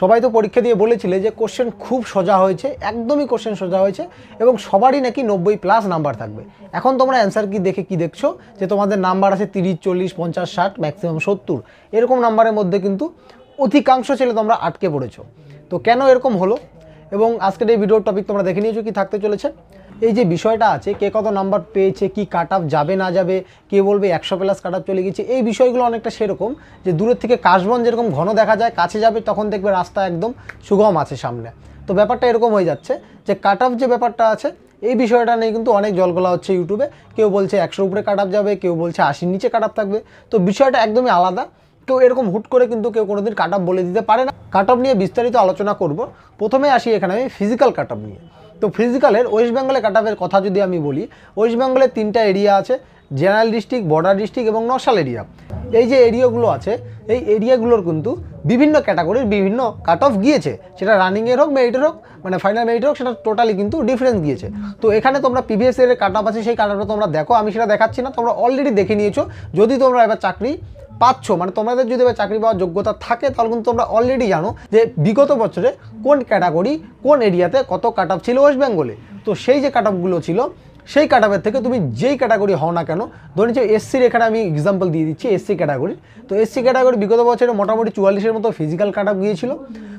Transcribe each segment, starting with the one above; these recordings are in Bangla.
সবাই তো পরীক্ষা দিয়ে বলেছিলে যে কোশ্চেন খুব সোজা হয়েছে, একদমই কোশ্চেন সোজা হয়েছে এবং সবারই নাকি নব্বই প্লাস নাম্বার থাকবে। এখন তোমরা অ্যান্সার কি দেখে কি দেখছ? যে তোমাদের নাম্বার আছে তিরিশ, চল্লিশ, পঞ্চাশ, ষাট ম্যাক্সিমাম সত্তর। এরকম নাম্বারের মধ্যে কিন্তু অধিকাংশ ছেলে তোমরা আটকে পড়েছো। তো কেন এরকম হলো? এবং আজকের এই ভিডিওর টপিক তোমরা দেখে নিয়েছো কি থাকতে চলেছে? এই যে বিষয়টা আছে, কে কত নাম্বার পেয়েছে, কি কাট আপ যাবে, না যাবে, কে বলবে একশো প্লাস কাট আপ চলে গেছে এই বিষয়গুলো অনেকটা সেরকম যে দূরের থেকে কাশবন যেরকম ঘন দেখা যায়, কাছে যাবে তখন দেখবে রাস্তা একদম সুগম আছে সামনে। তো ব্যাপারটা এরকম হয়ে যাচ্ছে যে কাট আপ যে ব্যাপারটা আছে, এই বিষয়টা নিয়ে কিন্তু অনেক জলগোলা হচ্ছে ইউটিউবে কেউ বলছে একশোর উপরে কাট আপ যাবে, কেউ বলছে আশির নিচে কাট আপ থাকবে। তো বিষয়টা একদমই আলাদা। কেউ এরকম হুট করে কিন্তু কেউ কোনোদিন কাট আপ বলে দিতে পারে না। কাট আপ নিয়ে বিস্তারিত আলোচনা করব। প্রথমে আসি এখানে আমি ফিজিক্যাল কাট আপ নিয়ে। তো ফিজিক্যালের ওয়েস্ট বেঙ্গলে কাট আপের কথা যদি আমি বলি ওয়েস্ট বেঙ্গলের তিনটা এরিয়া আছে জেনারেল ডিস্ট্রিক্ট বর্ডার ডিস্ট্রিক্ট এবং নকশাল এরিয়া এই যে এরিয়াগুলো আছে, এই এরিয়াগুলোর কিন্তু বিভিন্ন ক্যাটাগরির বিভিন্ন কাট অফ গিয়েছে। সেটা রানিংয়ের হোক মেরিটের হোক মানে ফাইনাল মেরিটের হোক, সেটা টোটালি কিন্তু ডিফারেন্স গিয়েছে। তো এখানে তোমরা প্রিভিয়াস ইয়ারের কাট অফ আছে, সেই কাট অফটা তোমরা দেখো। আমি সেটা দেখাচ্ছি না, তোমরা অলরেডি দেখে নিয়েছো। যদি তোমরা এবার চাকরি পাচ্ছ মানে তোমাদের যদি চাকরি পাওয়ার যোগ্যতা থাকে, তাহলে কিন্তু তোমরা অলরেডি জানো যে বিগত বছরে কোন ক্যাটাগরি কোন এরিয়াতে কত কাট ছিল ওয়েস্ট বেঙ্গলে তো সেই যে কাট ছিল সেই আপের থেকে তুমি যেই ক্যাটাগরি হও না কেন, ধরে নিচ্ছি এসসির এখানে আমি এক্সাম্পল দিয়ে দিচ্ছি এসসি ক্যাটাগরি তো এসসি ক্যাটাগরি বিগত বছরে মোটামুটি চুয়াল্লিশের মতো ফিজিক্যাল কাট আপ গিয়েছিল।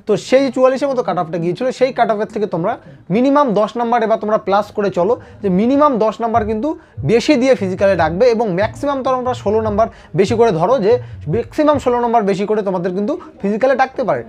তো সেই চুয়াল্লিশের মতো কাট আপটা গিয়েছিল, সেই কাট আপের থেকে তোমরা মিনিমাম দশ নাম্বার এবার তোমরা প্লাস করে চলো যে মিনিমাম দশ নাম্বার কিন্তু বেশি দিয়ে ফিজিক্যালে ডাকবে এবং ম্যাক্সিমাম তোমরা ষোলো নাম্বার বেশি করে ধরো যে ম্যাক্সিমাম ষোলো নাম্বার বেশি করে তোমাদের কিন্তু ফিজিক্যালে ডাকতে পারে।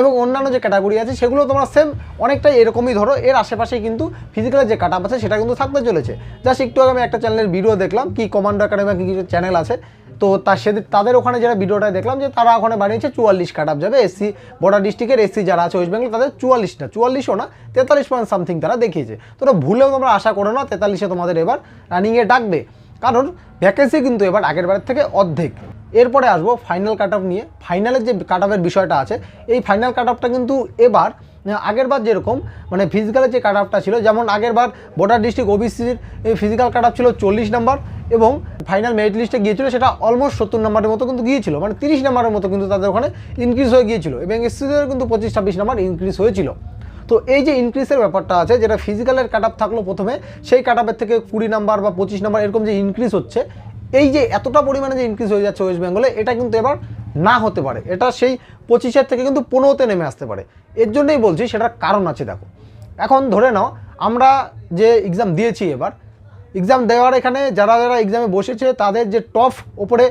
এবং অন্যান্য যে ক্যাটাগরি আছে সেগুলো তোমরা সেম অনেকটাই এরকমই ধরো, এর আশেপাশেই কিন্তু ফিজিক্যালের যে কাট আপ আছে সেটা কিন্তু থাকতে চলেছে। জাস্ট একটু আগে আমি একটা চ্যানেলের ভিডিও দেখলাম, কি কমান্ডো একাডেমি কিছু চ্যানেল আছে। তো তার সেদিন তাদের ওখানে যারা ভিডিওটা দেখলাম, যে তারা ওখানে বানিয়েছে চুয়াল্লিশ কাট আপ যাবে এসসি বর্ডার ডিস্ট্রিক্টের এসসি যারা আছে ওয়েস্ট বেঙ্গল তাদের চুয়াল্লিশ না, চুয়াল্লিশও না, তেতাল্লিশ পয়েন্ট সামথিং তারা দেখিয়েছে। তোরা ভুলেও তোমরা আশা করো না, তেতাল্লিশে তোমাদের এবার রানিংয়ে ডাকবে। কারণ ভ্যাকেন্সি কিন্তু এবার আগের বারের থেকে অর্ধেক। এরপরে আসব ফাইনাল কাট অফ নিয়ে ফাইনালের যে কাট অফের বিষয়টা আছে, এই ফাইনাল কাট অফটা কিন্তু এবার, আগের বার যেরকম মানে ফিজিক্যালের যে কাট ছিল, যেমন আগের বার বর্ডার ডিস্ট্রিক্ট ওবিসির ফিজিক্যাল কাট ছিল চল্লিশ নাম্বার এবং ফাইনাল মেরিট লিস্টে গিয়েছিল সেটা অলমোস্ট সত্তর নাম্বারের মতো কিন্তু গিয়েছিল মানে তিরিশ নাম্বারের মতো কিন্তু তাদের ওখানে ইনক্রিজ হয়ে গিয়েছিল এবং এসসিদের কিন্তু পঁচিশ ছাব্বিশ নাম্বার ইনক্রিজ হয়েছিল। তো এই যে ইনক্রিজের ব্যাপারটা আছে, যেটা ফিজিক্যালের কাট থাকল প্রথমে, সেই কাট থেকে কুড়ি নাম্বার বা পঁচিশ নাম্বার এরকম যে ইনক্রিজ হচ্ছে এই যে এতটা পরিমাণে যে ইনক্রিজ হয়ে যাচ্ছে ওয়েস্ট বেঙ্গলে এটা কিন্তু এবার না হতে পারে। এটা সেই পঁচিশের থেকে কিন্তু পনেরোতে নেমে আসতে পারে। এর জন্যই বলছি, সেটার কারণ আছে দেখো। এখন ধরে নাও, আমরা যে এক্সাম দিয়েছি এবার এক্সাম দেওয়ার এখানে যারা যারা এক্সামে বসেছে, তাদের যে টপ ওপরে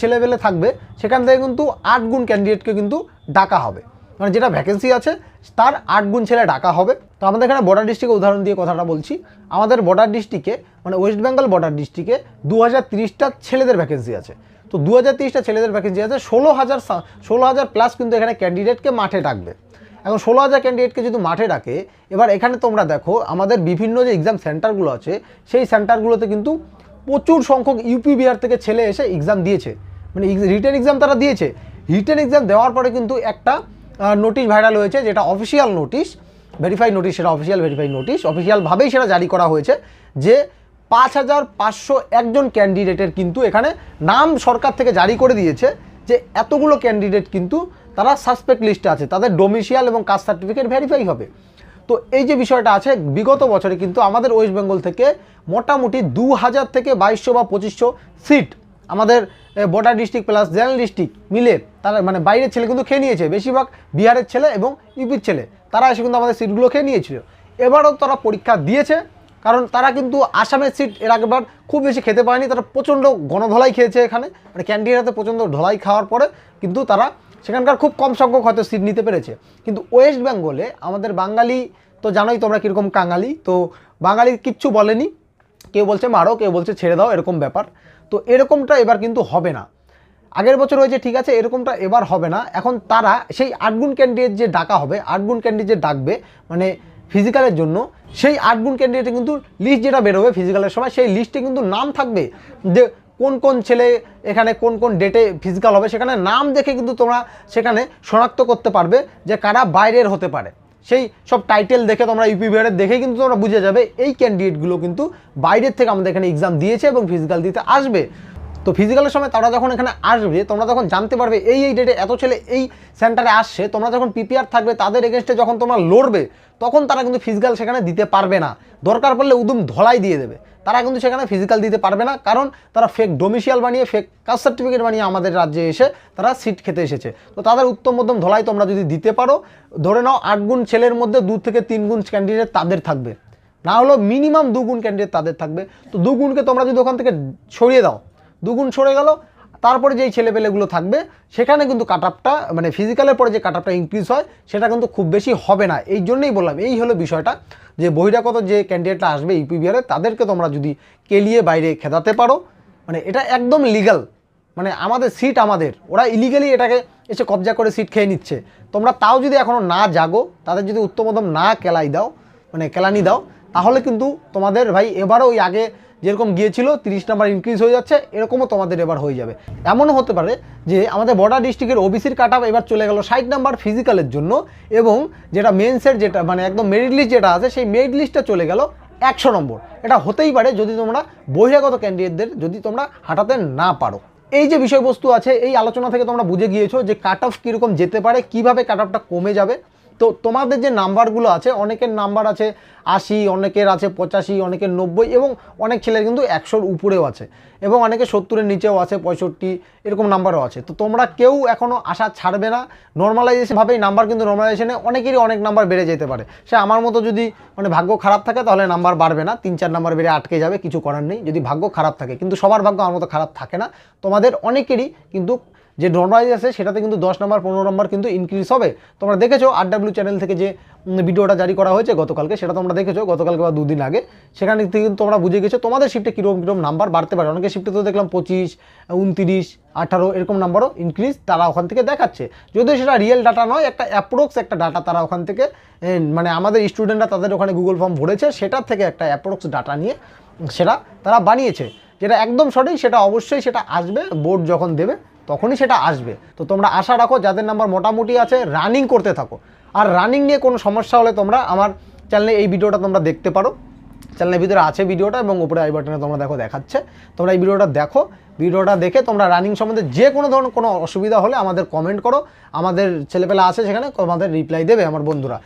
ছেলেবেলে থাকবে, সেখান থেকে কিন্তু আট গুণ ক্যান্ডিডেটকে কিন্তু ডাকা হবে। মানে যেটা ভ্যাকেন্সি আছে তার আট গুণ ছেলে ডাকা হবে। তো আমাদের এখানে বর্ডার ডিস্ট্রিক্টে উদাহরণ দিয়ে কথাটা বলছি। আমাদের বর্ডার ডিস্ট্রিক্টে মানে ওয়েস্ট বেঙ্গল বর্ডার ডিস্ট্রিক্টে দু হাজার তিরিশটা ছেলেদের ভ্যাকেন্সি আছে। তো দু হাজার তিরিশটা ছেলেদের ভ্যাকেন্সি আছে ষোলো হাজার ষোলো হাজার প্লাস কিন্তু এখানে ক্যান্ডিডেটকে মাঠে ডাকবে। এখন ষোলো হাজার ক্যান্ডিডেটকে যদি মাঠে ডাকে, এবার এখানে তোমরা দেখো, আমাদের বিভিন্ন যে এক্সাম সেন্টারগুলো আছে, সেই সেন্টারগুলোতে কিন্তু প্রচুর সংখ্যক ইউপি বিহার থেকে ছেলে এসে এক্সাম দিয়েছে। মানে রিটেন এক্সাম তারা দিয়েছে। রিটেন এক্সাম দেওয়ার পরে কিন্তু একটা নোটিশ ভাইরাল হয়েছে যেটা অফিসিয়াল নোটিশ ভেরিফাই নোটিশ সেটা অফিসিয়াল ভেরিফাই নোটিশ অফিসিয়ালভাবেই সেটা জারি করা হয়েছে যে পাঁচ হাজার পাঁচশো একজন ক্যান্ডিডেটের কিন্তু এখানে নাম সরকার থেকে জারি করে দিয়েছে যে এতগুলো ক্যান্ডিডেট কিন্তু তারা সাসপেক্ট লিস্টে আছে, তাদের ডোমিসিয়াল এবং কাস্ট সার্টিফিকেট ভেরিফাই হবে। তো এই যে বিষয়টা আছে, বিগত বছরে কিন্তু আমাদের ওয়েস্ট বেঙ্গল থেকে মোটামুটি দু হাজার থেকে বাইশশো বা পঁচিশশো সিট আমাদের border district plus general district মিলে তারা মানে বাইরের ছেলে কিন্তু খেয়ে নিয়েছে। বেশিরভাগ বিহারের ছেলে এবং ইউপির ছেলে। তারা এসে কিন্তু আমাদের সিটগুলো খেয়ে নিয়েছিল। এবারও তারা পরীক্ষা দিয়েছে, কারণ তারা কিন্তু আসামের সিট এর আগেবার খুব বেশি খেতে পারেনি। তারা প্রচণ্ড গণধলাই খেয়েছে এখানে। মানে ক্যান্ডিডেটে প্রচণ্ড ঢলাই খাওয়ার পরে কিন্তু তারা সেখানকার খুব কম সংখ্যক হয়তো সিট নিতে পেরেছে। কিন্তু ওয়েস্ট বেঙ্গলে আমাদের বাঙালি তো জানোই তোমরা কীরকম কাঙালি। তো বাঙালি কিচ্ছু বলেনি। কেউ বলছে মারো, কেউ বলছে ছেড়ে দাও, এরকম ব্যাপার। তো এরকমটা এবার কিন্তু হবে না। আগের বছর হয়েছে, ঠিক আছে, এরকমটা এবার হবে না। এখন তারা সেই আটগুণ ক্যান্ডিডেট যে ডাকা হবে, আটগুণ ক্যান্ডিডেট যে ডাকবে মানে ফিজিক্যালের জন্য, সেই আটগুণ ক্যান্ডিডেটে কিন্তু লিস্ট যেটা বেরোবে ফিজিক্যালের সময়, সেই লিস্টে কিন্তু নাম থাকবে যে কোন কোন ছেলে এখানে কোন কোন ডেটে ফিজিক্যাল হবে, সেখানে নাম দেখে কিন্তু তোমরা সেখানে শনাক্ত করতে পারবে যে কারা বাইরের হতে পারে। সেই সব টাইটেল দেখে তোমরা ইউপি বিহারের দেখেই কিন্তু তোমরা বুঝে যাবে, এই ক্যান্ডিডেটগুলো কিন্তু বাইরের থেকে আমাদের এখানে এক্সাম দিয়েছে এবং ফিজিক্যাল দিতে আসবে। তো ফিজিক্যালের সময় তারা যখন এখানে আসবে, তোমরা যখন জানতে পারবে এই এই ডেটে এত ছেলে এই সেন্টারে আসছে, তোমরা যখন পিপিআর থাকবে তাদের এগেনস্টে যখন তোমরা লড়বে, তখন তারা কিন্তু ফিজিক্যাল সেখানে দিতে পারবে না। দরকার পড়লে উদুম ধলাই দিয়ে দেবে। তারা কিন্তু সেখানে ফিজিক্যাল দিতে পারবে না, কারণ তারা ফেক ডোমিশিয়াল বানিয়ে ফেক কাস্ট সার্টিফিকেট বানিয়ে আমাদের রাজ্যে এসে তারা সিট খেতে এসেছে। তো তাদের উত্তম মধ্যম ধলাই তোমরা যদি দিতে পারো, ধরে নাও আট গুণ ছেলের মধ্যে দু থেকে তিন গুণ ক্যান্ডিডেট তাদের থাকবে। না হলেও মিনিমাম দুগুণ ক্যান্ডিডেট তাদের থাকবে। তো দুগুণকে তোমরা যদি ওখান থেকে সরিয়ে দাও দুগুণ সরে গেল তারপরে যেই ছেলেপেলেগুলো থাকবে, সেখানে কিন্তু কাট আপটা মানে ফিজিক্যালের পরে যে কাট আপটা ইনক্রিজ হয়, সেটা কিন্তু খুব বেশি হবে না। এই জন্যই বললাম, এই হলো বিষয়টা যে বহিরাগত যে ক্যান্ডিডেটটা আসবে ইউপিবিআরে তাদেরকে তোমরা যদি কেলিয়ে বাইরে খেদাতে পারো মানে এটা একদম লিগাল মানে আমাদের সিট আমাদের, ওরা ইলিগালি এটাকে এসে কবজা করে সিট খেয়ে নিচ্ছে। তোমরা তাও যদি এখনও না জাগো, তাদের যদি উত্তমোত্তম না কেলাই দাও মানে কেলানি দাও, তাহলে কিন্তু তোমাদের ভাই এবারও ওই আগে যেরকম গিয়েছিল, তিরিশ নাম্বার ইনক্রিজ হয়ে যাচ্ছে, এরকমও তোমাদের এবার হয়ে যাবে। এমনও হতে পারে যে আমাদের বর্ডার ডিস্ট্রিক্টের ওবিসির কাট এবার চলে গেল ষাট নাম্বার ফিজিক্যালের জন্য এবং যেটা মেন্সের যেটা মানে একদম মেরিট লিস্ট যেটা আছে, সেই মেরিট লিস্টটা চলে গেল একশো নম্বর। এটা হতেই পারে যদি তোমরা বহিরাগত ক্যান্ডিডেটদের যদি তোমরা হাঁটাতে না পারো। এই যে বিষয়বস্তু আছে, এই আলোচনা থেকে তোমরা বুঝে গিয়েছো যে কাট অফ কীরকম যেতে পারে, কীভাবে কাট অফটা কমে যাবে। তো তোমাদের যে নাম্বারগুলো আছে, অনেকের নাম্বার আছে আশি, অনেকের আছে পঁচাশি, অনেকের নব্বই এবং অনেক ছেলের কিন্তু একশোর উপরেও আছে এবং অনেকে সত্তরের নিচেও আছে, পঁয়ষট্টি, এরকম নাম্বারও আছে। তো তোমরা কেউ এখনও আশা ছাড়বে না। নর্মালাইজেশনভাবেই নাম্বার কিন্তু নর্মালাইজেশনে অনেকেরই অনেক নাম্বার বেড়ে যেতে পারে। সে আমার মতো যদি মানে ভাগ্য খারাপ থাকে, তাহলে নাম্বার বাড়বে না। তিন চার নাম্বার বেড়ে আটকে যাবে, কিছু করার নেই। যদি ভাগ্য খারাপ থাকে, কিন্তু সবার ভাগ্য আমার মতো খারাপ থাকে না। তোমাদের অনেকেরই কিন্তু যে নর্মালাইজ আছে, সেটাতে কিন্তু দশ নম্বর পনেরো নম্বর কিন্তু ইনক্রিজ হবে। তোমরা দেখেছ আর ডাব্লিউ চ্যানেল থেকে যে ভিডিওটা জারি করা হয়েছে গতকালকে, সেটা তোমরা দেখেছ, গতকালকে বা দুদিন আগে। সেখান থেকে কিন্তু তোমরা বুঝে গেছো, তোমাদের শিফটে কীরকম কীরকম নাম্বার বাড়তে পারে। অনেকে শিফটে তো দেখলাম পঁচিশ, উনতিরিশ, আঠারো, এরকম নাম্বারও ইনক্রিজ তারা ওখান থেকে দেখাচ্ছে। যদিও সেটা রিয়েল ডাটা নয়, একটা অ্যাপ্রোক্স একটা ডাটা তারা ওখান থেকে মানে আমাদের স্টুডেন্টরা তাদের ওখানে গুগল ফর্ম ভরেছে সেটার থেকে একটা অ্যাপ্রোক্স ডাটা নিয়ে সেটা তারা বানিয়েছে। যেটা একদম সঠিক, সেটা অবশ্যই সেটা আসবে বোর্ড যখন দেবে তখনই সেটা আসবে। তো তোমরা আশা রাখো, যাদের নাম্বার মোটামুটি আছে রানিং করতে থাকো। আর রানিং নিয়ে কোনো সমস্যা হলে তোমরা আমার চ্যানেলে এই ভিডিওটা তোমরা দেখতে পারো। চ্যানেলের ভিতরে আছে ভিডিওটা এবং উপরে আই বাটনে তোমরা দেখো, দেখাচ্ছে। তোমরা এই ভিডিওটা দেখো। ভিডিওটা দেখে তোমরা রানিং সম্বন্ধে যে কোনো ধরনের কোনো অসুবিধা হলে আমাদের কমেন্ট করো। আমাদের ছেলেপেলা আছে সেখানে, তোমাদের রিপ্লাই দেবে আমার বন্ধুরা।